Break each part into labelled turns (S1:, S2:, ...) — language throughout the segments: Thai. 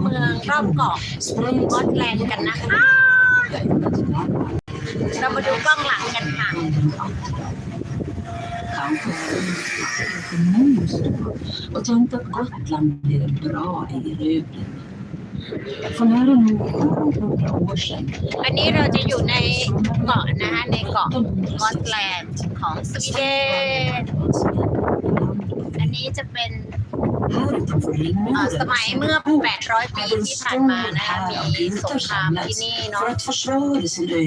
S1: เมืองรอบเกาะกอตแลนด์กันนะคะ เรามาดูกล้องหลังกันค่ะ
S2: och tänkte att Gotland blir bra i röven. För nära nog 700 år sedan
S1: อันนี้เราจะอยู่ในเกาะนะคะ ในเกาะกอตแลนด์ของสวีเดน อันนี้จะเป็น
S2: Härifrån
S1: เอ่อ
S2: ringade
S1: สมัยเมื่อ 800 ปีที่ผ่านมานะคะมีสงครามที่นี่
S2: för
S1: เนาะ
S2: att försvara sin ö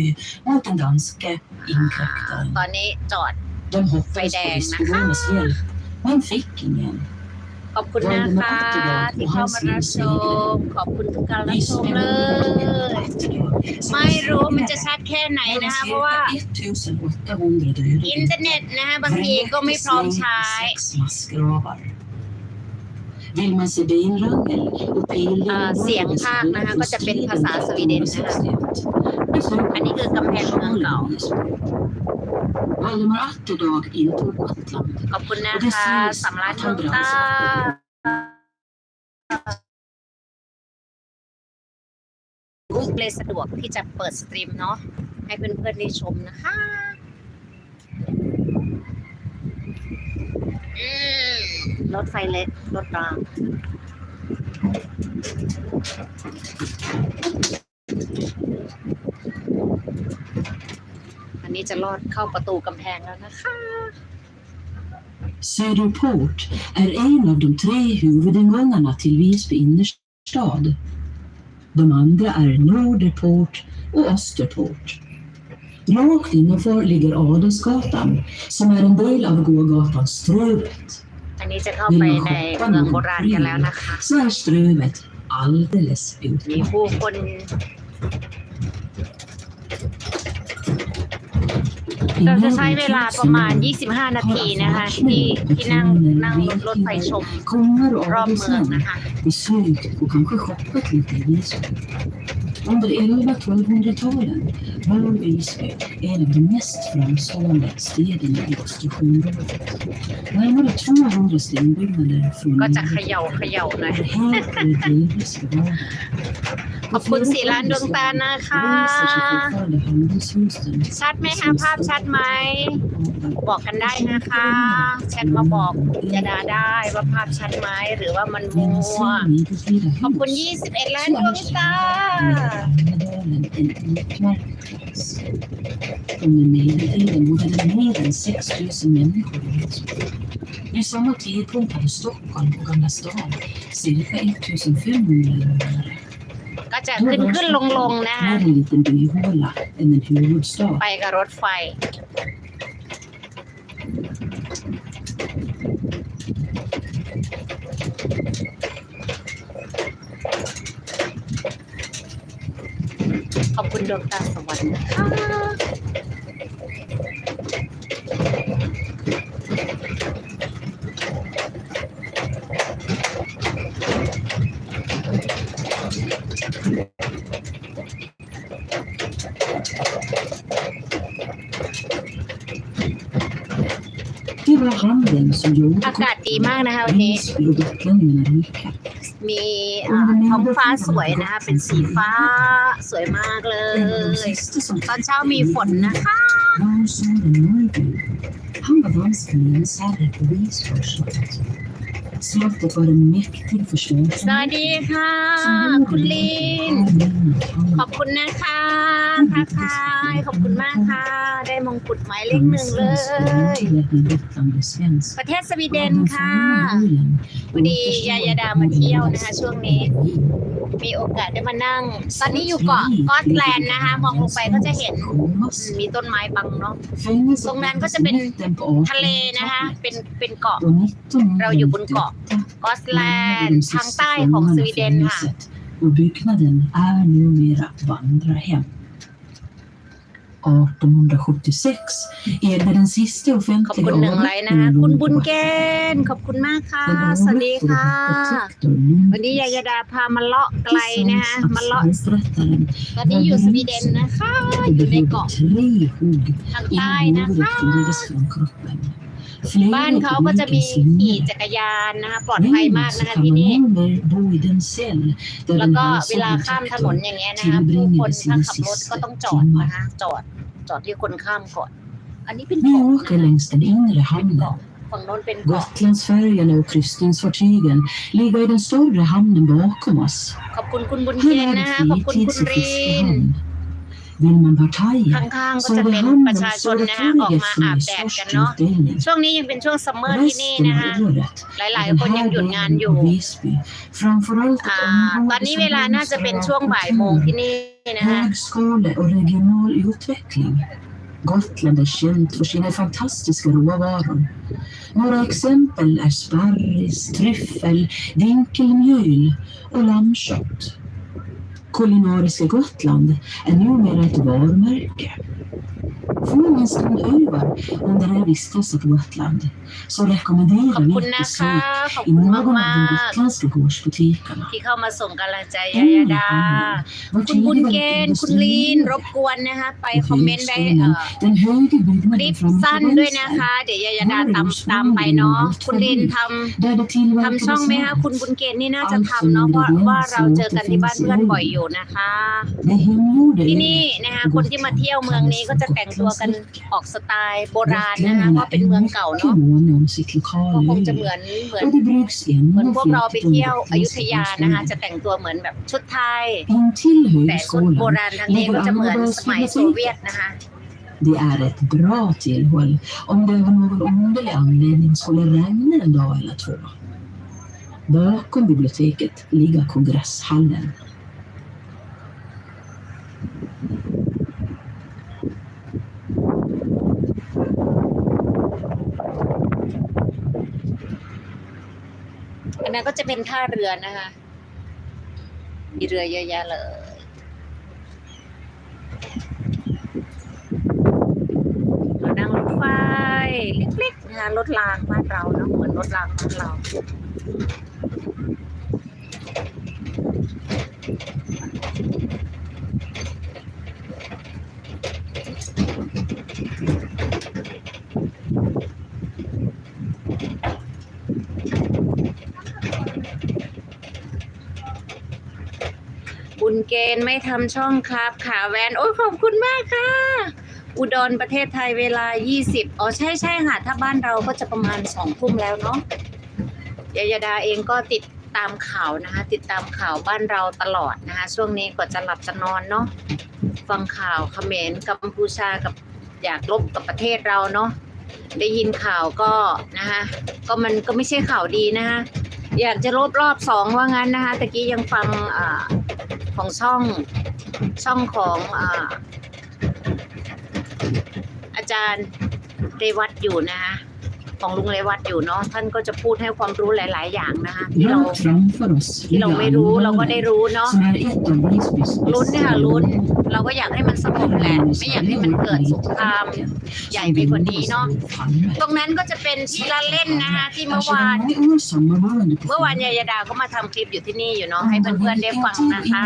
S2: mot den danske inkräktaren.
S1: ตอนนี้จอด
S2: De hoppades på
S1: Fejdäng,
S2: Biskovones hjälp, men fick ingen.
S1: ขอบคุณนะคะที่เข้ามารับชมขอบคุณทุกการรับชมเลย ไม่รู้มันจะชัดแค่ไหนนะคะ เพราะว่า
S2: 1800 döda
S1: อินเทอร์เน็ตนะคะบางทีก็ไม่พร้อมใช้ เอ่อเสียงภาคนะคะก็จะเป็นภาษาสวีเดนนะคะอันนี้คือกำแพงเมืองเก่า
S2: Valdemar Atterdag intog Gotland.
S1: ขอบคุณนะคะสำหรับดวงตาเลยสะดวกที่จะเปิดสตรีมเนาะให้เพื่อนๆได้ชมนะคะ อืม รถไฟเล็กรถราง อันนี้จะลอดเข้าประตูกำแพงแล้วนะคะ
S2: Söderport är en av de tre huvudingångarna till Visby innerstad. De andra är Norderport och Österport. Rakt innanför ligger Adelsgatan som är en del av gågatan Strövet.
S1: อันนี้จะเข้าไปในเมืองโบราณกันแล้วนะคะ
S2: Så är Strövet alldeles
S1: มี
S2: utmärkt.
S1: ผู้คนเราจะใช้เวลาประมาณ 25 นาทีนะคะ ที่ที่นั่งนั่งรถรถไฟชม
S2: Kungar och
S1: รอบเมือง
S2: adelsmän
S1: นะคะ
S2: besökt och kanske shoppat lite i Visby. Under 11-1200-talen var Visby en av de mest framstående städerna i Östersjöområdet. Närmare 200 stenbyggnader från
S1: ก็จะเขย่าเขย่าหน่อย
S2: är helt eller delvis bevarade.
S1: ขอบคุณสีล้านดวงตานะคะ
S2: reser sig fortfarande handelshusen
S1: ชัดไหมคะภาพชัดไหมบอกกันได้นะคะแชทมาบอกยาดาได้ว่าภาพชัดไหมหรือว่ามันมั
S2: Men
S1: ว
S2: ser ni på flera
S1: ขอบ
S2: hus
S1: คุณ 21 ล้านดวงตา
S2: Almedalen en utmärkt plats. Under medeltiden bodde det mer än 6 000 människor i Visby. Vid samma tidpunkt hade Stockholm och Gamla stan cirka 1500 invånare.
S1: ก็จะขึ้นขึ้นลงลงนะคะ
S2: Mer en liten byhåla än en huvudstad.
S1: ไปกับรถไฟ ขอบคุณดวงตาสวรรค์นะคะ อากาศดีมากนะคะวันนี้ มีท้องฟ้าสวยนะคะเป็นสีฟ้าสวยมากเลย ตอนเช้ามีฝนนะคะเวัสดีค่ะ คุณลิน ขอบคุณนะคะค่ะค่ะขอบคุณมากค่ะ ได้มงกุฎหมายเลขหนึ่งเลย ประเทศสวีเดนค่ะพอดียายาดามาเที่ยวนะคะ ช่วงนี้ มีโอกาสได้มานั่ง ตอนนี้อยู่เกาะกอตแลนด์นะคะ มองลงไปก็จะเห็นมมีต้นไม้บังเนาะ ตรงนั้นก็จะเป็นทะเลนะคะ เป็นเป็นเกาะ เราอยู่บนเกาะกอตแลนด์ทางใต้ของสวีเดนค่ะ
S2: Och byggnaden är numera vandrarhem. 1876 ägde den sista
S1: ขอบ
S2: offentliga
S1: คุณหนึ่งไลน์นะคะคุณบุญเกณฑ์ขอบคุณมากค่ะ สวัสดีค่ะ วันนี้ยายาดาพามาเลาะไกลนะคะมาเลาะตอนนี้อยู่สวีเดนนะคะอยู่ในเกาะ
S2: tre hugg
S1: ทาง
S2: innan
S1: ใต้นะ
S2: huvudet
S1: คะ
S2: skildes från kroppen. Flera
S1: บ้านเขาก็จะมี
S2: publikens
S1: ขี่
S2: linjer.
S1: จักรยานนะคะปลอดภัยมาก
S2: Däremot
S1: นะ
S2: så
S1: คะ
S2: kan
S1: ที่
S2: man
S1: นี่
S2: heller bo i den cell där
S1: แล้ว
S2: den
S1: ก็
S2: här
S1: เวลาข้ามถนน
S2: soldaten
S1: อย่างเงี้ยนะคะผู้คน
S2: tillbringade
S1: ถ้า
S2: sina
S1: ขับรถก็
S2: sista
S1: ต้องจอด
S2: timmar.
S1: นะคะจอดจอดที่คนข้ามก่อน อันนี้เป็น
S2: Vi
S1: เกาะ
S2: åker
S1: นะ
S2: längs den inre
S1: เกาะ
S2: hamnen.
S1: ฝั่งโน้นเป็นเกาะ
S2: Gotlandsfärjorna och kryssningsfartygen ligger i den större hamnen bakom oss.
S1: ขอบคุณคุณบุญเก
S2: Här
S1: น
S2: är
S1: นะคะ
S2: det
S1: ขอบคุณคุณ
S2: fritids och
S1: รีน
S2: fiskehamn. Vill man
S1: ข
S2: partaja ้า
S1: งๆก็
S2: så
S1: จะ
S2: är det
S1: เป็นประ
S2: hamnens
S1: ชาชนนะคะออก
S2: oratorier
S1: มา
S2: som
S1: อาบ
S2: är
S1: แดด
S2: störst
S1: กันเนาะ
S2: utdelning.
S1: ช่วงนี้ยังเป็นช่วงซัมเมอร์ที่นี่
S2: Resten
S1: นะคะ
S2: av året
S1: ห
S2: är
S1: ลาย
S2: den
S1: ๆคนยัง
S2: här
S1: หยุดงานอ
S2: delen
S1: ยู่
S2: på Visby framförallt
S1: อ่า
S2: ett
S1: ตอน
S2: område
S1: นี้เวลา
S2: som
S1: น่าจะเป็นช่วง
S2: blomstrar
S1: บ่าย
S2: av
S1: โมง
S2: kultur,
S1: ที่นี่นะคะ
S2: högskole och regional utveckling. Gotland är känt för sina fantastiska råvaror. Några exempel är sparris, tryffel, dinkelmjöl och lammkött. Kulinariska Gotland är numera ett varumärke. Får man en stund över under en vistelse på Gotland så
S1: ขอบ
S2: rekommenderar
S1: คุณ
S2: vi ett
S1: นะคะ
S2: besök
S1: ขอบ
S2: i
S1: คุณ
S2: någon
S1: มาก
S2: av de
S1: ๆ
S2: gotländska gårdsbutikerna.
S1: ที่เข้ามาส่งกำลังใจยายาดา
S2: Var
S1: คุณบุญเก
S2: tidigare
S1: ณฑ์คุณลีนรบ
S2: industrier
S1: กวนนะคะไป
S2: och
S1: คอมเมนต์ไว้เอ่
S2: högskolan,
S1: อ
S2: den höga
S1: คลิ
S2: byggnaden
S1: ปสั้น
S2: framför
S1: ด้วยนะ
S2: vänster,
S1: คะ เดี๋ยวยายาดาตามตามไปเนาะคุณลินท
S2: där det ำ
S1: ทำช่อง
S2: tillverkades
S1: ไหมคะ
S2: mat.
S1: คุณบุญเกณฑ์นี่น่าจะทำเนาะเพราะว่าเราเจอกันที่บ้านเพื่อนบ่อยอยู่นะคะ
S2: Det hemgjorda
S1: ที่
S2: ölet
S1: นี่นะคะคนที่มาเที่ยวเมืองนี้ก็จะแต่งตัวกันออกสไตล์โบราณนะคะเพราะเป็นเมืองเก่า
S2: mycket
S1: เนาะ
S2: måna om sitt
S1: ก็
S2: lokala
S1: คงจะ
S2: öl.
S1: เหมือนเหมือน
S2: Och det bryggs
S1: เหมือน
S2: ännu
S1: พวกเราไป
S2: flitigt
S1: เที่ยว
S2: under
S1: อยุธยานะคะ
S2: gotländska
S1: จะแต่งตัวเหมือนแบบชุดไทย
S2: Intill
S1: แต่ชุดโบ
S2: högskolan
S1: ราณทางนี้ก็จะเหมือนสมัยโซเวียตนะคะ
S2: Det är ett bra tillhåll om det av någon underlig anledning skulle regna en dag eller två. Bakom biblioteket ligger kongresshallen.
S1: อันนั้นก็จะเป็นท่าเรือนะคะ มีเรือเยอะแยะเลย เรานั่งรถไฟเล็กๆนะคะรถรางบ้านเราเนาะเหมือนรถรางบ้านเรา เกณฑ์ไม่ทำช่องครับขาแวนโอ้ยขอบคุณมากค่ะ อุดรประเทศไทยเวลา 20 อ๋อใช่ใช่ค่ะ ถ้าบ้านเราก็จะประมาณสองทุ่มแล้วเนาะยายาดาเองก็ติดตามข่าวนะคะ ติดตามข่าวบ้านเราตลอดนะคะ ช่วงนี้กว่าจะหลับจะนอนเนาะฟังข่าวเขมรกัมพูชากับอยากลบกับประเทศเราเนาะได้ยินข่าวก็นะคะก็มันก็ไม่ใช่ข่าวดีนะคะอยากจะลบรอบสองว่างั้นนะคะตะกี้ยังฟังอ่า ของช่องช่องของอาอาจารย์เรวัตอยู่นะคะ ของลุงเรวัตอยู่เนาะท่านก็จะพูดให้ความรู้หลาย ๆ อย่างนะคะที่เรา
S2: Rakt framför oss
S1: ที่เรา
S2: ligger
S1: ไม่รู้เราก็ได้
S2: Almedalen
S1: รู้เนาะ
S2: som är ett av Visbys
S1: ลุ้นเนี่ยค่ะ
S2: bästa
S1: ลุ้น
S2: områden.
S1: เราก็อยากให้มันสงบแหละไม่อยากให้มันเกิดสงครามใหญ่ไปกว่านี้เนาะตรงนั้นก็จะเป็นที่ละเล่นนะคะที่เมื่อวานเมื่อวานยายาดาก็มาทำคลิปอยู่ที่นี่อยู่เนาะให้เพื่อนๆได้ฟังนะคะ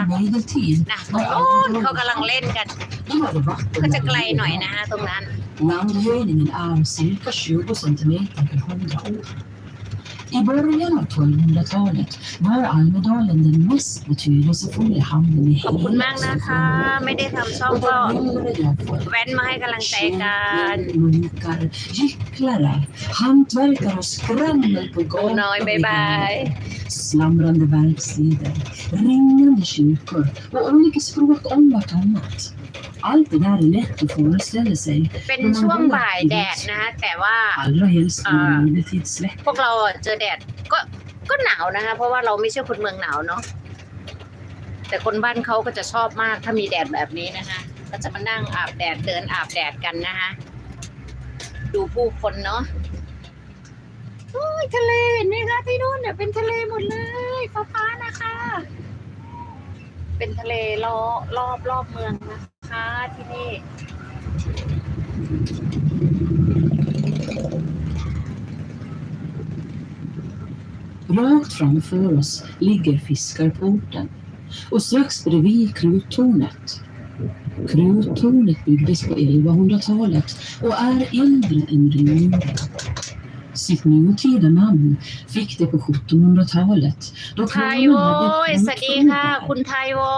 S1: นะตรงโน้นเขากำลังเล่นกัน ก็จะไกลหน่อยนะคะตรงนั้น
S2: Landhöjningen är cirka 20 centimeter per 100 år. I början av 1200-talet var Almedalen den mest betydelsefulla hamnen i
S1: ขอบคุณ
S2: hela
S1: มากนะคะ
S2: Sverige.
S1: ไม่ได้ทำช่อง
S2: Och
S1: ก็
S2: den rimlade därför
S1: แว้นมาให้กำลังใจกัน
S2: Kedjor, munkar, gycklare, hantverkare och skrammel på
S1: โอ้น้อยบายบาย
S2: Slamrande verkstäder, ringande kyrkor och olika språk om vartannat. Allt det där är lätt att föreställa sig,
S1: เป็นช่วงบ่ายแดดนะคะแต่ว่า
S2: allra helst
S1: Ah.
S2: när juletid släpper.
S1: พวกเราอะเจอแดดก็ก็หนาวนะคะ เพราะว่าเราไม่ใช่คนเมืองหนาวเนาะแต่คนบ้านเขาก็จะชอบมากถ้ามีแดดแบบนี้นะคะ ก็จะมานั่งอาบแดดเดินอาบแดดกันนะคะดูผู้คนเนาะโอ้ยทะเลเห็นไหมคะที่นู่นเนี่ยเป็นทะเลหมดเลยฟ้าฟ้าๆนะคะ เป็นทะเลรอบรอบรอบเมืองนะคะ ที่นี่
S2: Rakt framför oss ligger Fiskarporten och strax bredvid Kruttornet. Kruttornet byggdes på 1100-talet och är äldre än Ringmuren. Sitt nutida namn fick det på 1700-talet. Då
S1: ไทย
S2: kranen
S1: โว้ย
S2: hade
S1: สวัสดีค่ะ คุณไทยโว้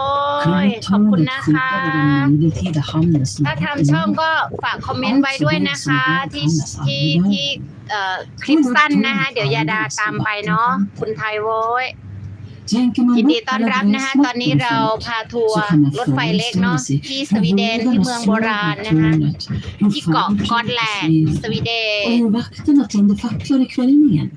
S1: ย ขอบคุณ
S2: Krantornet
S1: นะคะ
S2: skyddade den medeltida hamnen som
S1: ถ้าทำช่องก็ฝากคอมเมนต์ไว้ด้วยนะคะ ที่ที่ที่เอ่อคลิปสั้นนะคะ เดี๋ยวยาดาตามไปเนาะ คุณไทยโว้ย
S2: Tänker man
S1: ยินดี
S2: bort
S1: ต้อน
S2: alla
S1: รับนะคะตอนนี้
S2: gräsmattor
S1: เรา
S2: och sånt,
S1: พาทัวร์รถไฟเล็กเนาะที่สวีเดนที่เมืองโบราณนะคะที่เกาะกอตแลนด์สวีเดน
S2: Och hur vakterna tände facklor i kvällningen.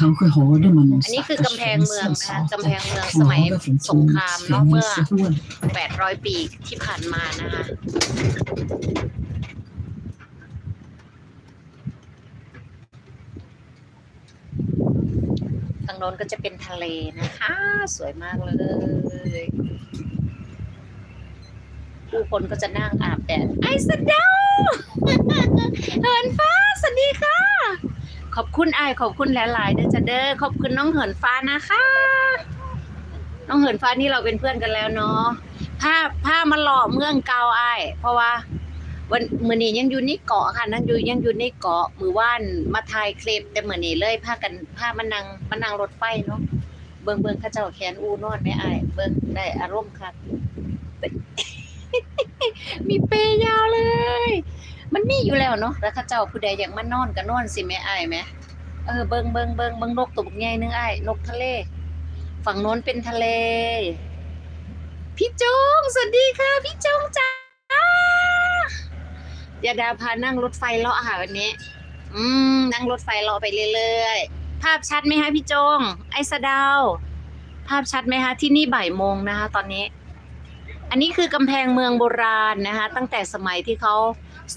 S2: Kanske hörde man någon
S1: อันนี้คือ
S2: stackars
S1: กำแพงเมืองนะคะ
S2: fängselsatte
S1: กำแพงเมืองสมัย
S2: knaga från
S1: สงคราม
S2: tvångs
S1: เนาะเมื่อ
S2: fängelsehål.
S1: 800 ปีที่ผ่านมานะคะ ทางโน้นก็จะเป็นทะเลนะคะ สวยมากเลยผู้คนก็จะนั่งอาบแดดไอสดาเหินฟ้าสวัสดีค่ะ ขอบคุณไอขอบคุณหลายๆเด้อจะเด้อขอบคุณน้องเหินฟ้านะคะ น้องเหินฟ้านี่เราเป็นเพื่อนกันแล้วเนาะผ้าผ้ามาหล่อเมืองเก่าไอเพราะว่า วันมือนี้ยังอยู่ในเกาะค่ะนั่งอยู่ยังอยู่ในเกาะมือว่านมาถ่ายคลิปแต่มือนี้เลยพากันพามานั่งมานั่งรถไฟเนาะเบิ่งเบิ่งข้าเจ้าแขนอูนอนไม่อายเบิ่งได้อารมณ์ค่ะมีเปยยาวเลย มันมีอยู่แล้วเนาะแล้วข้าเจ้าผู้ใดอยากมานอนก็นอนสิแม่อายแหมเออเบิ่งเบิ่งเบิ่งเบิ่งนกตัวบักใหญ่นึงอ้ายนกทะเล ฝั่งโน้นเป็นทะเล พี่จงสวัสดีค่ะ พี่จงจ้า ยาดาพานั่งรถไฟเลาะค่ะวันนี้ อืม นั่งรถไฟเลาะไปเรื่อยๆ ภาพชัดไหมคะพี่จง ไอสะดาว ภาพชัดไหมคะ ที่นี่บ่ายโมงนะคะ ตอนนี้ อันนี้คือกำแพงเมืองโบราณนะคะ ตั้งแต่สมัยที่เขา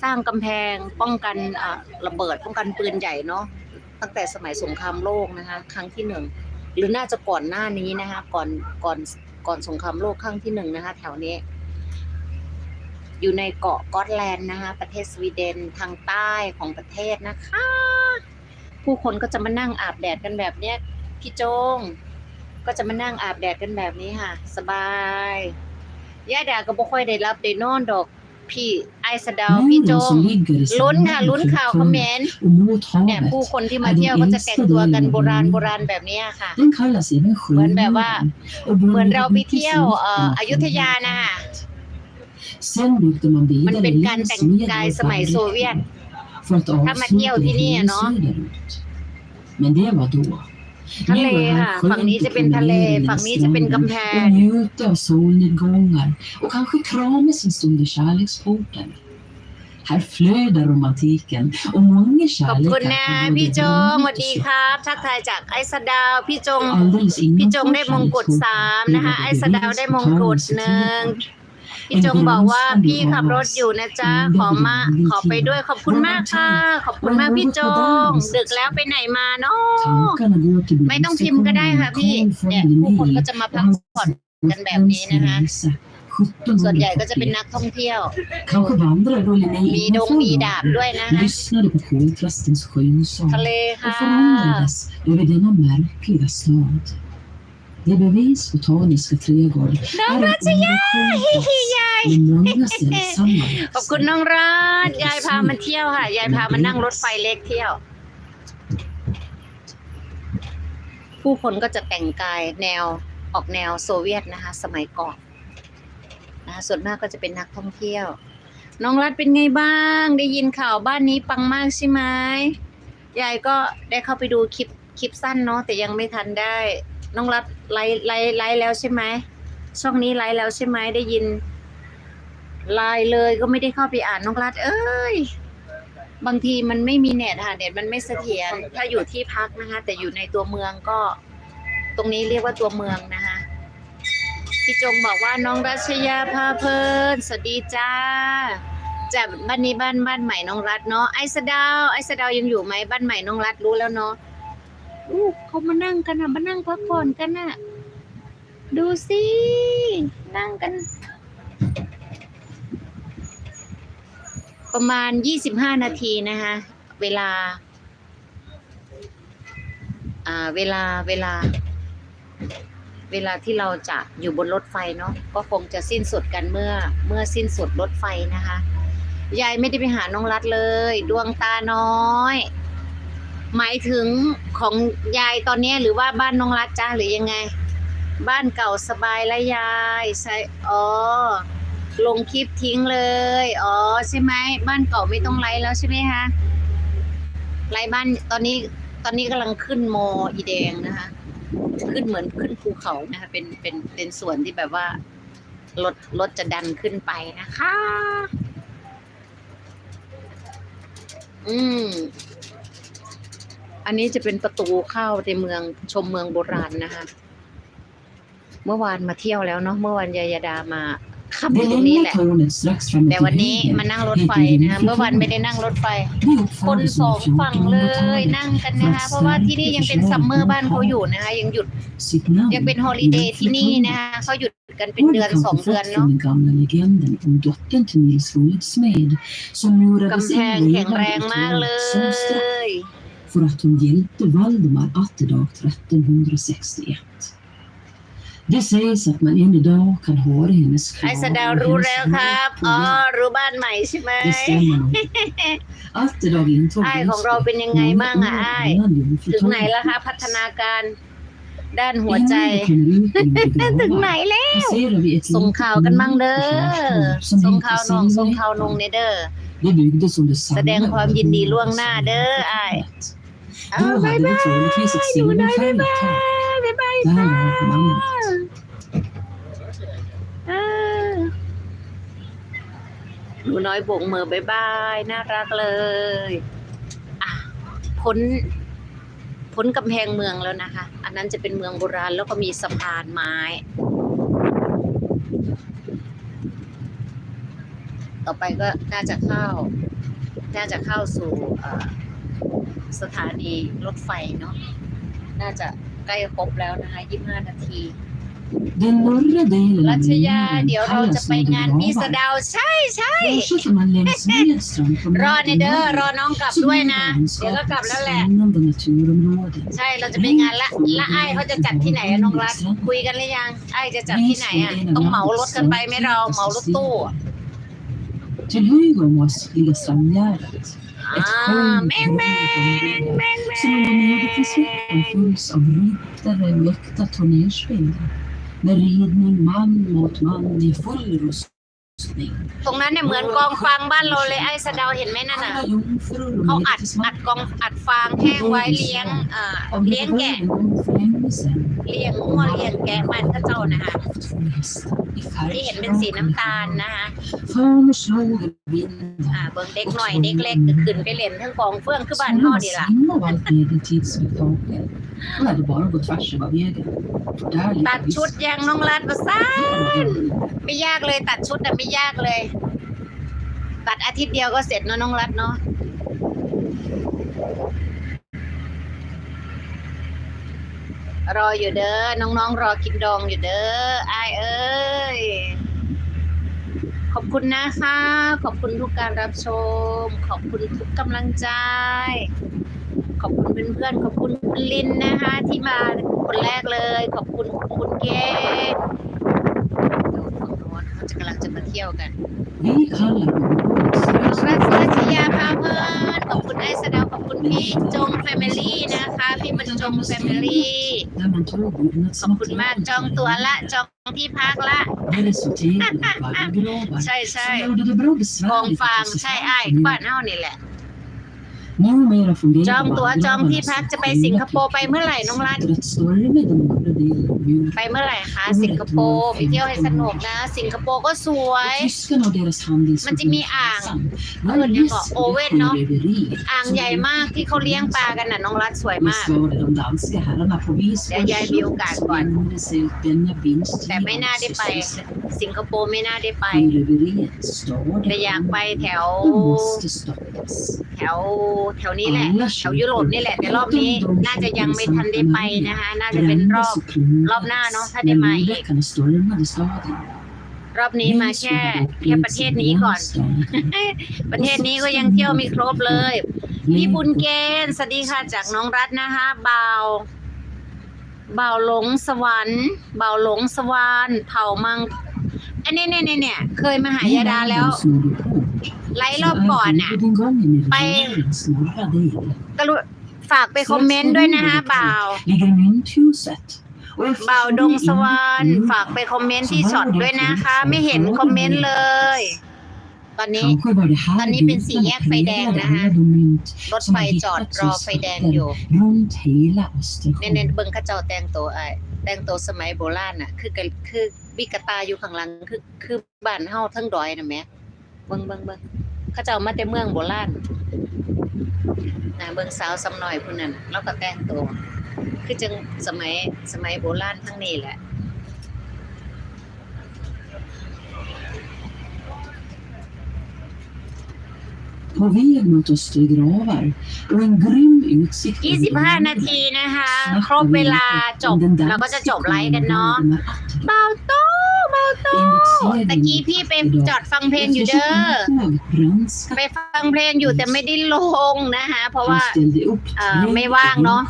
S1: สร้างกำแพงป้องกันระเบิดป้องกันปืนใหญ่เนาะตั้งแต่สมัยสงครามโลกนะคะ ครั้งที่หนึ่งหรือน่าจะก่อนหน้านี้นะคะ ก่อนก่อนก่อนสงครามโลกครั้งที่หนึ่งนะคะ แถวนี้ อยู่ในเกาะกอตแลนด์นะคะ ประเทศสวีเดนทางใต้ของประเทศนะคะ ผู้คนก็จะมานั่งอาบแดดกันแบบเนี้ยพี่โจง ก็จะมานั่งอาบแดดกันแบบนี้ค่ะ สบายย่าดาก็บ่ค่อยได้รับได้นอนดอกพี่ไอสะเดาวพี่โจ
S2: Männen
S1: ง
S2: som ligger i
S1: ลุ้น
S2: sanden
S1: ค่ะลุ้นข่าวคอมเมนต์
S2: och mot
S1: เนี่ย
S2: havet.
S1: ผู้คนที่มาเที่ยวก็จะแต่งตัวกันโบราณโบราณแบบเนี้ยค่ะ
S2: Den kallas även
S1: เหมือนแบบว่า
S2: Sjömuren och
S1: เหมือน
S2: började
S1: เราไป
S2: byggas
S1: เที่ยว
S2: i
S1: เอ่อ
S2: mitten av
S1: อยุธยานะคะ
S2: Sen byggde man
S1: มัน
S2: vidare
S1: เป็นการ
S2: längs
S1: แต่ง
S2: med
S1: กาย
S2: och
S1: สมัยโซเวียต
S2: för att
S1: ถ้ามาเที่ยว
S2: avsluta
S1: ที่
S2: det
S1: นี่
S2: hela
S1: เนาะ
S2: söderut. Men det var då.
S1: ทะเล
S2: Nu var det
S1: ค่ะ
S2: här
S1: ฝั่งนี้
S2: skönt
S1: จะ
S2: att
S1: เป็นทะเล
S2: promenera
S1: ฝั่ง
S2: längs
S1: นี้จะเป็น
S2: stranden
S1: กำแพง
S2: och njuta av solnedgångar och kanske kramas en stund i kärleksporten. Här flödar romantiken och många
S1: ขอบคุณ
S2: kärlekar
S1: นะ
S2: har
S1: พี่
S2: både
S1: จงส
S2: vunnit
S1: วัส
S2: och
S1: ดี
S2: slut.
S1: ครับทักทายจากไอสะดาวพี่จง
S2: Alldeles
S1: พี่จง
S2: innanför
S1: ได้มงกุฎสามนะคะไอ
S2: kärleksporten
S1: สะดาวได้มงกุฎหนึ่ง พี่จงบอกว่าพี่ขับรถอยู่นะจ๊ะขอมาขอไปด้วยขอบคุณมากค่ะ ขอบคุณมากพี่จง ดึกแล้วไปไหนมาเนาะ
S2: Tankarna går till
S1: ไม่ต้องพิมพ์ก็ได้ค่ะพี่เนี่ยผู้คนก็จะมาพักผ่อนกันแบบนี้นะคะส่วนใหญ่ก็จะเป็นนักท่องเที่ยว
S2: Kanske vandrar då Linné
S1: มีดงมีดาบด้วยนะคะ
S2: lyssnade på koltrastens skönsång
S1: ทะ เล
S2: och
S1: ค่ะ
S2: förundrades över denna märkliga stad. Det bevis botaniska trädgård är en underskönt med många sällsamma
S1: ขอบคุณน้องรัฐยายพามาเที่ยวค่ะ ยายพามานั่งรถไฟเล็กเที่ยว ผู้คนก็จะแต่งกายแนวออกแนวโซเวียตนะคะ สมัยก่อนนะคะส่วนมากก็จะเป็นนักท่องเที่ยว น้องรัฐเป็นไงบ้าง ได้ยินข่าวบ้านนี้ปังมากใช่ไหมยายก็ได้เข้าไปดูคลิปคลิปสั้นเนาะแต่ยังไม่ทันได้ น้องรัฐไลฟ์ไลฟ์ไลฟ์แล้วใช่ไหมช่องนี้ไลฟ์แล้วใช่ไหมได้ยินไลน์เลยก็ไม่ได้เข้าไปอ่านน้องรัฐเอ้ย บางทีมันไม่มีเน็ตค่ะเน็ตมันไม่เสถียรถ้าอยู่ที่พักนะคะ แต่อยู่ในตัวเมืองก็ ตรงนี้เรียกว่าตัวเมืองนะคะพี่จงบอกว่าน้องรัชยาพาเพลินสวัสดีจ้าจากบ้านนี้บ้านบ้านใหม่น้องรัฐเนาะไอสดาวไอสดาวยังอยู่ไหมบ้านใหม่น้องรัฐรู้แล้วเนาะ อู้เขามานั่งกันนะมานั่งพักผ่อนกันน่ะดูสินั่งกัน ประมาณ25นาทีนะคะ เวลา อ่า เวลาเวลา เวลาที่เราจะอยู่บนรถไฟเนาะก็คงจะสิ้นสุดกันเมื่อ เมื่อสิ้นสุดรถไฟนะคะยายไม่ได้ไปหาน้องรัดเลย ดวงตาน้อย หมายถึงของยายตอนนี้หรือว่าบ้านน้องรัฐจ้าหรือยังไง บ้านเก่าสบายและยายใช่อ๋อลงคลิปทิ้งเลยอ๋อใช่ไหมบ้านเก่าไม่ต้องไลฟ์แล้วใช่ไหมคะไลฟ์บ้านตอนนี้ตอนนี้กำลังขึ้นโมอีแดงนะคะ ขึ้นเหมือนขึ้นภูเขานะคะเป็นเป็นเป็นส่วนที่แบบว่ารถรถจะดันขึ้นไปนะคะ อืม อันนี้จะเป็นประตูเข้าในเมืองชมเมืองโบราณนะคะ เมื่อวานมาเที่ยวแล้วเนาะเมื่อวานยายดามาขับอ
S2: Det
S1: ยู่ตรงนี้แหละ แต่วันนี้มานั่งรถไฟนะคะเมื่อวานไม่ได้นั่งรถไฟ คนสองฝั่งเลยนั่งกันนะคะ เพราะว่าที่นี่ยังเป็นซัมเมอร์บ้านเขาอยู่นะคะยังหยุด ยังเป็นฮอลิเดย์ที่นี่นะคะเขาหยุดกันเป็นเดือนสองเดือนเนาะกำแพงแข็งแรงมากเลย
S2: för att hon hjälpte Valdemar Atterdag 1361. Det sägs att man än idag kan höra hennes
S1: ไอ้
S2: krav
S1: สะดาว
S2: och
S1: รู้
S2: hennes
S1: แล้วครับ
S2: rop på
S1: อ๋อ
S2: hjälp.
S1: รู้บ้านใหม่ใช่ไหม
S2: Det stämmer nog. Atterdag intog
S1: ไอ้ของเราเป็นยังไงบ้างอะไอ้
S2: innan
S1: ถึงไหน
S2: jungfrutorget.
S1: แล้วคะพัฒนาการด้านหัวใจ
S2: Innan vi kommer ut genom
S1: ถึงไหน
S2: begravar
S1: แล้ว
S2: passerar vi ett
S1: ส่ง
S2: litet
S1: ข่าวกันมั่งเด้อ
S2: förslagstorn som
S1: ส่ง
S2: heter
S1: ข่าวนงส่งข่าวนง
S2: Silverhättan.
S1: เนเด้อ
S2: Det byggdes under
S1: แสดงความยินดีล่วงหน้าเด้อไอ้าย
S2: Då hade det troligtvis ett silverfärgat tak.
S1: บ๊ายบาย
S2: Därav namnet.
S1: เออหนูน้อยโบกมือบายบายน่ารักเลยอะพ้นพ้นกำแพงเมืองแล้วนะคะ อันนั้นจะเป็นเมืองโบราณแล้วก็มีสะพานไม้ ต่อไปก็น่าจะเข้า น่าจะเข้าสู่เอ่อ สถานีรถไฟเนาะน่าจะใกล้ครบแล้วนะคะ25นาที
S2: Den norra delen
S1: รัชยา เดี๋ยวเราจะไปงานพี่สเดาว ใช่ใช่รอในเด้อรอน้องกลับด้วยนะ เดี๋ยวก็กลับแล้วแหละ ใช่เราจะไปงานละละไอ้เขาจะจัดที่ไหนน้องรัฐคุยกันหรือยังไอ้จะจัดที่ไหนอะต้องเหมารถกันไปไหมเราเหมารถตู้อะ
S2: Till höger om oss ligger strandgärdet.
S1: อ่า
S2: Ett
S1: แม่ง
S2: skönt
S1: แม่ง
S2: område
S1: แม่งแม่
S2: som under medeltidsveckan fylls av ryttare och äkta turnerspel. Med ridning man mot man i full rustning.
S1: ตรงนั้นเนี่ยเหมือนกองฟางบ้านเราเลยไอ้สะเดาวเห็นไหมนั่นน่ะ
S2: Alla jungfrur
S1: เขา
S2: och
S1: อัดอัดกองอัดฟางแห้งไว้เลี้ยงเอ่อ
S2: av
S1: เลี้ยง
S2: lite
S1: แกะ
S2: en gång för länge sedan
S1: เลี้ยงงัวเลี้ยงแกะมันก็เจ้านะคะที่เห็นเป็นสีน้ำตาลนะคะอ่าเบิ่งเด็กหน่อยเด็กเล็กก็ขึ้นไปเล่นทั้งกองเฟื่องคือบ้าน
S2: Som
S1: เฮา
S2: en
S1: นี่ล่ะ ตัดชุดยังน้องรัดมาซ่าไม่ยากเลยตัดชุดแต่ไม่ยากเลย ตัดอาทิตย์เดียวก็เสร็จเนอะน้องรัดเนาะ รออยู่เด้อ น้องๆ รอกินดองอยู่เด้ออายเอ้ย ขอบคุณนะคะ ขอบคุณทุกการรับชม ขอบคุณทุกกำลังใจ ขอบคุณเพื่อนๆ ขอบคุณคุณลินนะคะ ที่มาคนแรกเลย ขอบคุณคุณเกดดูฝั่งโน้นเขาจะกำลังจะมาเที่ยวกัน
S2: Vi kallar området
S1: รั
S2: strax
S1: ส รัชยาพาเพลินขอบคุณไอ้สะเดาวขอบคุณพี่จงแฟมิลี่นะคะ พี่บรรจงแฟมิลี่
S2: där man tog
S1: ขอบคุณมาก
S2: byggnadsmaterial
S1: จองตัวละจองที่พักละ
S2: Det resulterade i vallgravar
S1: ใช่ใช่
S2: som gjorde det bra
S1: กอง
S2: besvärligt
S1: ฟาง
S2: att ta
S1: ใช่
S2: sig
S1: ไอ้
S2: fram
S1: บ้าน
S2: till
S1: เฮานี่แหละ
S2: Numera fungerar
S1: จองตั๋วจองที่พักจะไปสิงคโปร์ไปเมื่อไหร่น้องรั
S2: น
S1: ไปเมื่อไหร่คะสิงคโปร์ไปเที่ยวให้สนุกนะ สิงคโปร์ก็สวย มันจะมีอ่างเออเนี่ยกโอเว่นเนาะอ่างใหญ่มากที่เขาเลี้ยงปลากันน่ะน้องรันสวยมาก
S2: เดี๋ย
S1: วยาย
S2: มี
S1: โอกา
S2: สก่อน
S1: แต่ไม่น่าได้ไป สิงคโปร์ไม่น่าได้ไปแต่อยากไปแถวแถวแถวนี้แหละแถวยุโรปนี่แหละ แต่รอบนี้น่าจะยังไม่ทันได้ไปนะคะน่าจะเป็นรอบรอบหน้าเนอะถ้าได้มาอีก
S2: Lundbäckarna stormade staden.
S1: รอบนี้มาแค่แค่ประเทศนี้ก่อน ประเทศนี้ก็ยังเที่ยวไม่ครบเลยพี่บุญเกณฑ์สวัสดีค่ะจากน้องรัฐนะคะเบาเบาหลงสวรรค์เบาหลงสวรรค์เผ่ามังอันนี้เนี่ยเนี่ยเนี่ยเคยมาหายาดาแล้ว ไลฟ์รอบก่อนน่ะไป
S2: ไป
S1: กรุฝากไปคอมเมนต์ด้วยนะคะบ่าว
S2: ligger mynthuset. Och eftersom
S1: บ่าวดง
S2: vi
S1: สวรรค์
S2: inte
S1: ฝากไปคอมเมนต์ที่ช็อตด้วยนะคะ ไม่เห็นคอมเมนต์เลยตอนนี้
S2: Kanske var det här
S1: ตอนนี้เป็นสี่แยกไฟแดง
S2: präglade
S1: นะคะ
S2: alla de mynt
S1: รถ
S2: som
S1: ไฟ
S2: har
S1: จอด
S2: hittats
S1: รอ
S2: som
S1: ไฟแดง
S2: skatter
S1: อยู่
S2: runt hela
S1: เน้น
S2: Östersjön.
S1: ๆเบิ่งเข้าเจ้าแต่งตัวไอ้แต่งตัวสมัยโบราณน่ะ คือกันคือวิกตาอยู่ข้างหลังคือคือบ้านเฮาทั้งดอยน่ะแหม่เบิ่งเบิ่งเบิ่ง เข้าเจ้ามาแต่เมืองโบราณน่ะเบิ่งสาวสำน้อยพุ่นนั่นน่ะแล้วก็แต่งตัวคือจังสมัยสมัยโบราณทั้งนี้แหละ
S2: På väg mot Östergravar och en grym utsikt
S1: 25 นาทีนะคะ ครบเวลาจบ เราก็จะจบไลฟ์กันเนาะเบาโตเบา โตตะกี้พี่ไปจอดฟังเพลงอยู่เด้อ ไปฟังเพลงอยู่แต่ไม่ได้ลงนะคะ เพราะว่าเอ่อไม่ว่างเนอะ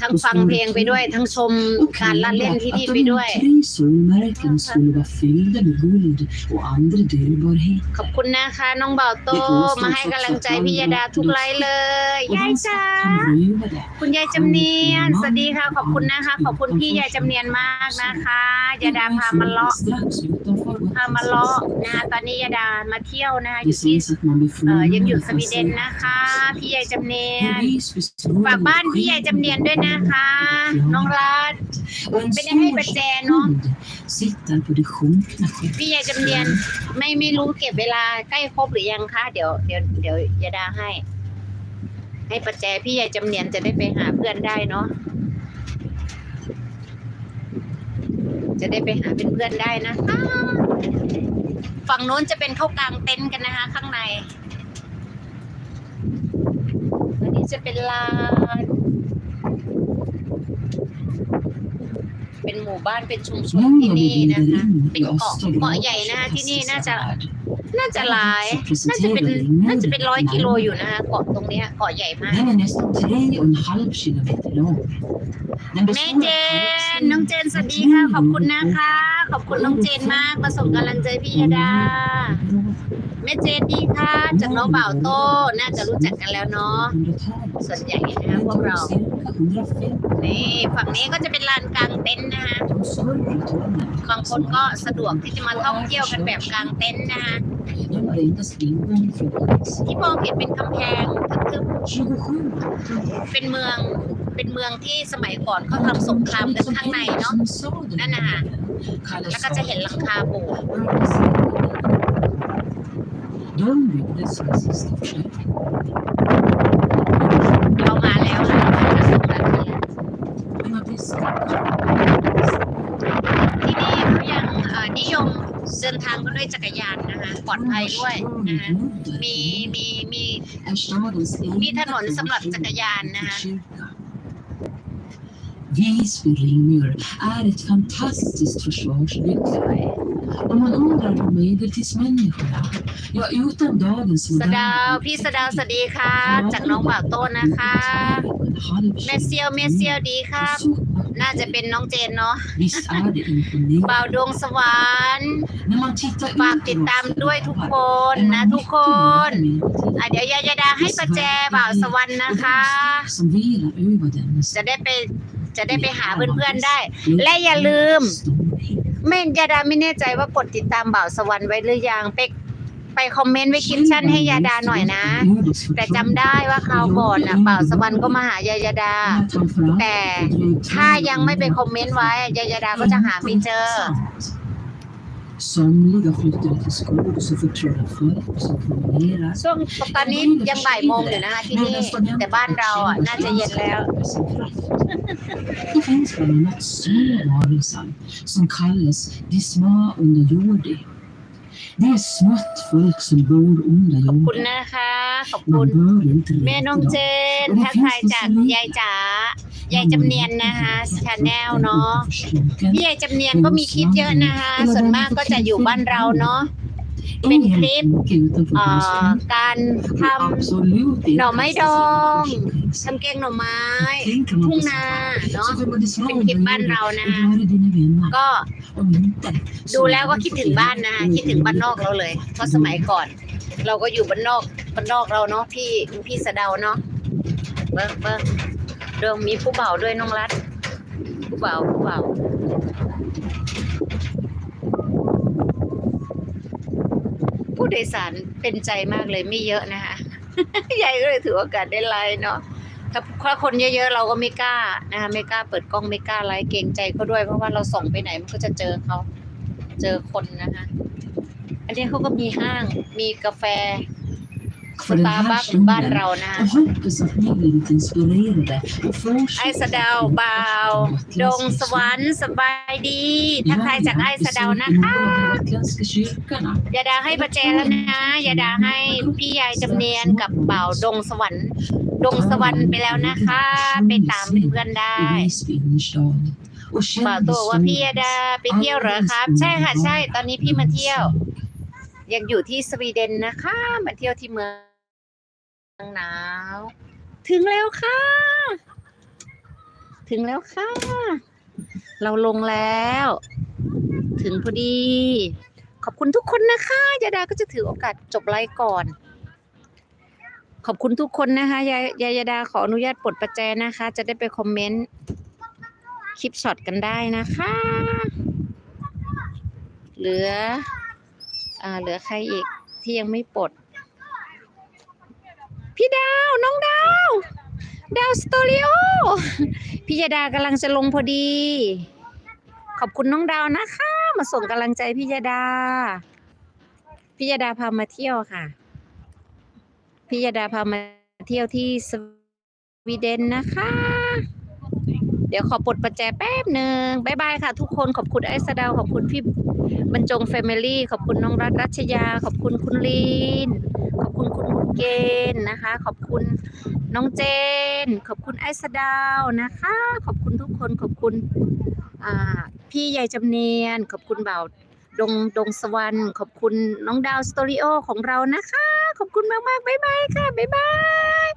S1: ทั้งฟังเพลงไปด้วยทั้งชมการละเล่นที่นี่ไปด้วย
S2: tre solmärken skulle vara fyllda med guld och andra dyrbarheter.
S1: ขอบคุณนะคะน้องเบาโตมาให้กำลังใจพี่ยาดาทุกไลฟ์เลย
S2: Och
S1: ยาย
S2: de
S1: จ๋า
S2: satt han rövade.
S1: คุณยายจำเนียนสวัสดีค่ะ ขอบคุณนะคะ ขอบคุณพี่ยายจำเนียนมากนะคะยาดาพามาเลาะ
S2: Strax utanför
S1: พามาเลาะนะคะตอนนี้ยาดามาเที่ยวนะคะอ
S2: Det
S1: ยู่ที่
S2: sägs att man blir
S1: เอ่อยังอยู่
S2: förvånad
S1: สวีเดนนะคะ พี่ยายจำเนีย
S2: På
S1: น
S2: Visby står
S1: ฝากบ้านพี่ยายจำเนียนด้วยนะคะ น้องรัฐ
S2: och en
S1: ไม่ได้ให้ประแจเนาะพี่ยายจำเนียนไม่ไม่รู้เก็บเวลาใกล้ครบหรือยังคะเดี๋ยวเดี๋ยวเดี๋ยวยาดาให้ ให้ประแจพี่ยายจำเนียนจะได้ไปหาเพื่อนได้เนาะจะได้ไปหาเป็นเพื่อนได้นะคะฝั่งโน้นจะเป็นเข้ากลางเต็นท์กันนะคะ ข้างในอันนี้จะเป็นลาน เป็นหมู่บ้านเป็นชุมชน
S2: Nu
S1: ที่
S2: när
S1: นี่
S2: vi
S1: นะ
S2: glider
S1: คะ
S2: in
S1: เป็น
S2: i
S1: เกาะเกาะใหญ่นะคะที่นี่น่าจะน่าจะหลาย น่าจะเป็นน่าจะเป็นร้อยกิโลอยู่นะคะเกาะตรงเนี้ยกาะใหญ่มาก
S2: Den är nästan tre och en halv kilometer lång. Den
S1: แม่
S2: består
S1: เจ
S2: av
S1: นน้องเจนสวัสดีค่ะขอบคุณนะคะ ขอบคุณน้องเจนมากมาส่งกำลังใจพี่ยดาแม่เจนดีค่ะจากน้องเบ่าโตน่าจะรู้จักกันแล้วเนาะส่วนใหญ่นะคะพวกเรา นี่ฝั่งนี้ก็จะเป็นลานกลางเต็นท์นะคะบางคนก็สะดวกที่จะมาท่องเที่ยวกันแบบกลางเต็นท์นะคะที่มองเห็นเป็นกำแพงทึบๆเป็นเมืองเป็นเมืองที่สมัยก่อนเขาทำสงครามกันข้างในเนาะนั่นนะคะ แล้วก็จะเห็นหลังคาโบสถ์
S2: De byggdes som sista försök.
S1: เรามาแล้วค่ะจะส่งกันแล้ว
S2: Men att det är sant.
S1: ที่นี่เขายังเอ่อนิยมเดินทางกันด้วยจักรยานนะคะปลอดภัยด้วยนะคะมีมีมี
S2: är stadens
S1: Mi
S2: enda
S1: ถนนสำหรับจักรยานนะคะ
S2: kyrka. Visby ringmur är ett fantastiskt försvarsbygge. Om man undrar hur medeltidsmänniskorna, ja utan dagens
S1: สะดาวพี่สะดาวสวัสดีค่ะ จากน้องบ่าวโต้นนะคะ เมเซียวเมเซียวดีครับ น่าจะเป็นน้องเจนเนาะ
S2: Visst är det imponerande.
S1: บ่าวดวงสวรรค์
S2: När man tittar
S1: ฝาก
S2: ut
S1: ติด
S2: över
S1: ตาม
S2: oss
S1: ด้วยทุกคน
S2: är
S1: นะ
S2: man
S1: ทุก
S2: mycket
S1: คน
S2: nära medeltiden.
S1: อะเดี๋ยวยายาดาให้ประแจบ่าวสวรรค์นะคะ
S2: Som vilar över denna
S1: จะได้ไป จะได้ไปหาเพื่อนๆได้ และอย่าลืม ไม่ยาดาไม่แน่ใจว่ากดติดตามบ่าวสวรรค์ไว้หรือยังไปไปคอมเมนต์ไว้คลิปชั่นให้ยาดาหน่อยนะ แต่จำได้ว่าคราวก่อนน่ะบ่าวสวรรค์ก็มาหายายาดา แต่ถ้ายังไม่ไปคอมเมนต์ไว้ยายาดาก็จะหาไม่เจอ
S2: Somliga flyttade till Skåne så förträdda folk som promenerar
S1: ช่วงตอนนี้ยังบ่ายโมงอยู่นะคะที่นี่ แต่บ้านเราอะน่าจะเย็นแล้ว
S2: Det finns bland annat små varelser som kallas de små underjordi. Det är smått folk som bor under
S1: ขอบคุณ
S2: jorden.
S1: นะคะ ขอบคุณ
S2: Man bör inte
S1: แม่น้อง
S2: räkna
S1: เจ
S2: dem.
S1: นทักทายจากยายจ๋า ยายจำเนียนนะคะชาแนลเนาะพี่ยายจำเนียนก็มีคลิปเยอะนะคะ ส่วนมากก็จะอยู่บ้านเราเนาะเป็นคลิปการทำหน่อไม้ดองทำแกงหน่อไม้ทุ่งนาเนาะเป็นคลิปบ้านเรานะคะก็ดูแล้วก็คิดถึงบ้านนะคะคิดถึงบ้านนอกเราเลยเพราะสมัยก่อน เราก็อยู่บ้านนอกบ้านนอกเราเนาะพี่พี่สะเดาเนาะเบิ้งเบิ้ง เรื่องมีผู้เบาด้วยน้องรัดผู้เบาผู้เบาผู้โดยสารเป็นใจมากเลยไม่เยอะนะคะยายก็เลยถือโอกาสได้ไลน์เนาะถ้าถ้าคนเยอะๆเราก็ไม่กล้านะคะไม่กล้าเปิดกล้องไม่กล้าไลน์เกรงใจเขาด้วยเพราะว่าเราส่งไปไหนมันก็จะเจอเขาเจอคนนะคะ อันนี้เขาก็มีห้างมีกาแฟ ส
S2: För den
S1: ตาร์
S2: här
S1: บัคบ้านเรา
S2: stunden
S1: นะคะ
S2: och hoppas att ni blivit inspirerade och
S1: ไอสะเดาวบาว ดงสวรรค์สบายดีทักทายจากไอสะเดาวนะคะ
S2: gotländska kyrkorna.
S1: ยาดาให้ประแจแล้วนะยาดาให้พี่ยายจำเนียนกับบ่าวดงสวรรค์ดงสวรรค์ไปแล้วนะคะ ไปตามเพื่อนๆได้
S2: I Visby innerstad. Och
S1: บ่าว
S2: kände
S1: ตัวว่า
S2: så
S1: พี่ยาดาไปเที่ยวเหรอครับ ใช่ค่ะใช่ ตอนนี้พี่มาเที่ยว ยังอยู่ที่สวีเดนนะคะ มาเที่ยวที่เมือง หนาว ถึงแล้วค่ะ ถึงแล้วค่ะ เราลงแล้ว ถึงพอดี ขอบคุณทุกคนนะคะยาดาก็จะถือโอกาสจบไลฟ์ก่อน ขอบคุณทุกคนนะคะยายายาดาขออนุญาตปลดประแจนะคะ จะได้ไปคอมเมนต์คลิปช็อตกันได้นะคะ เหลืออ่าเหลือใครอีกที่ยังไม่ปลด พี่ดาว น้องดาว ดาวสตูดิโอพี่ยาดากำลังจะลงพอดี ขอบคุณน้องดาวนะคะ มาส่งกำลังใจพี่ยาดาพี่ยาดาพามาเที่ยวค่ะพี่ยาดาพามาเที่ยวที่สวีเดนนะคะ เดี๋ยวขอปลดประแจแป๊บหนึ่งบายบายค่ะ ทุกคนขอบคุณไอซ์ดาวขอบคุณพี่บรรจงแฟมิลี่ขอบคุณน้องรัตรัชยา ขอบคุณคุณลีนขอบคุณคุณ เกณฑ์นะคะ ขอบคุณน้องเจน ขอบคุณไอซ์ดาวนะคะ ขอบคุณทุกคนขอบคุณพี่ใหญ่จำเนียน ขอบคุณบ่าวดงดงสวรรค์ขอบคุณน้องดาวสตอริโอของเรานะคะ ขอบคุณมากมากบ๊ายบายค่ะบ๊ายบาย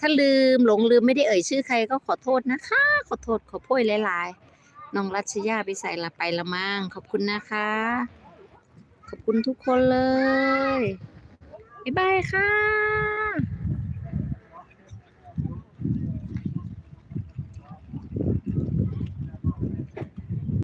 S1: ถ้าลืมหลงลืมไม่ได้เอ่ยชื่อใครก็ขอโทษนะคะ ขอโทษขอโพยหลายๆน้องรัชยาไปใส่ละไปละมั่งขอบคุณนะคะ ขอบคุณทุกคนเลย บ๊ายบายค่ะ